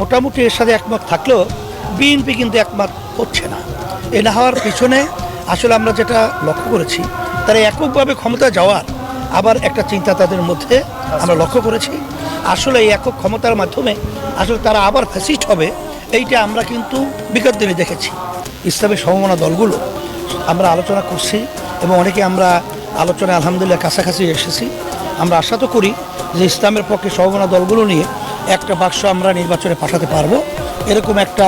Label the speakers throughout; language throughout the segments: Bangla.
Speaker 1: মোটামুটি এর সাথে একমত থাকলেও বিএনপি কিন্তু একমত হচ্ছে না। এ না হওয়ার পিছনে আসলে আমরা যেটা লক্ষ্য করেছি, তারা এককভাবে ক্ষমতা যাওয়ার আবার একটা চিন্তা তাদের মধ্যে আমরা লক্ষ্য করেছি। আসলে এই একক ক্ষমতার মাধ্যমে আসলে তারা আবার ফ্যাসিস্ট হবে, এইটা আমরা কিন্তু বিগত দিনে দেখেছি। ইসলামী সমমনা দলগুলো আমরা আলোচনা করছি এবং অনেকে আমরা আলোচনায় আলহামদুলিল্লাহ কাছাকাছি এসেছি। আমরা আশা তো করি যে ইসলামের পক্ষে সমমনা দলগুলো নিয়ে একটা বাক্স আমরা নির্বাচনে পাঠাতে পারব। এরকম একটা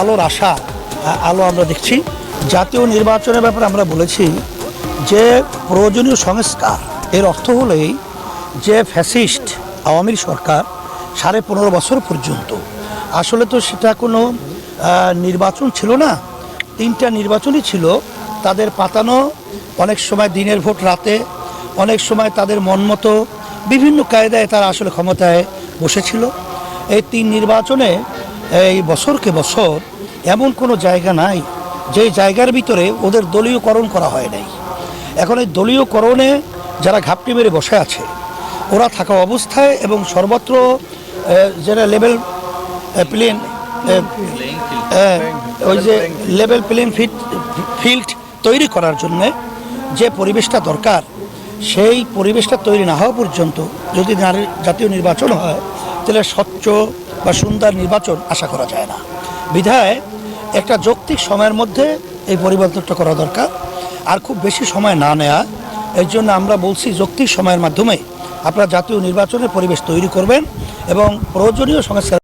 Speaker 1: আলোর আশা আলো আমরা দেখছি। জাতীয় নির্বাচনের ব্যাপারে আমরা বলেছি যে প্রয়োজনীয় সংস্কার, এর অর্থ হলেই যে ফ্যাসিস্ট আওয়ামী সরকার সাড়ে পনেরো বছর পর্যন্ত, আসলে তো সেটা কোনো নির্বাচন ছিল না। তিনটা নির্বাচনই ছিল। তাদের পাতানো, অনেক সময় দিনের ভোট রাতে, অনেক সময় তাদের মন মতো বিভিন্ন কায়দায় তারা আসলে ক্ষমতায় বসেছিল। এই তিন নির্বাচনে এই বছরকে বছর এমন কোনো জায়গা নাই, যে জায়গার ভিতরে ওদের দলীয়করণ করা হয় নাই। এখন এই দলীয়করণে যারা ঘাপটি মেরে বসে আছে, ওরা থাকা অবস্থায় এবং সর্বত্র যেটা লেভেল প্লেন ওই যে লেভেল প্লেন ফিট ফিল্ড তৈরি করার জন্য যে পরিবেশটা দরকার সেই পরিবেশটা তৈরি না হওয়া পর্যন্ত যদি নারী- জাতীয় নির্বাচন হয়, তাহলে স্বচ্ছ বা সুন্দর নির্বাচন আশা করা যায় না। বিধায় একটা যৌক্তিক সময়ের মধ্যে এই পরিবর্তনটা করা দরকার, আর খুব বেশি সময় না নেয়া। এর জন্য আমরা বলছি যৌক্তিক সময়ের মাধ্যমে আপনারা জাতীয় নির্বাচনের পরিবেশ তৈরি করবেন এবং প্রয়োজনীয় সংস্কার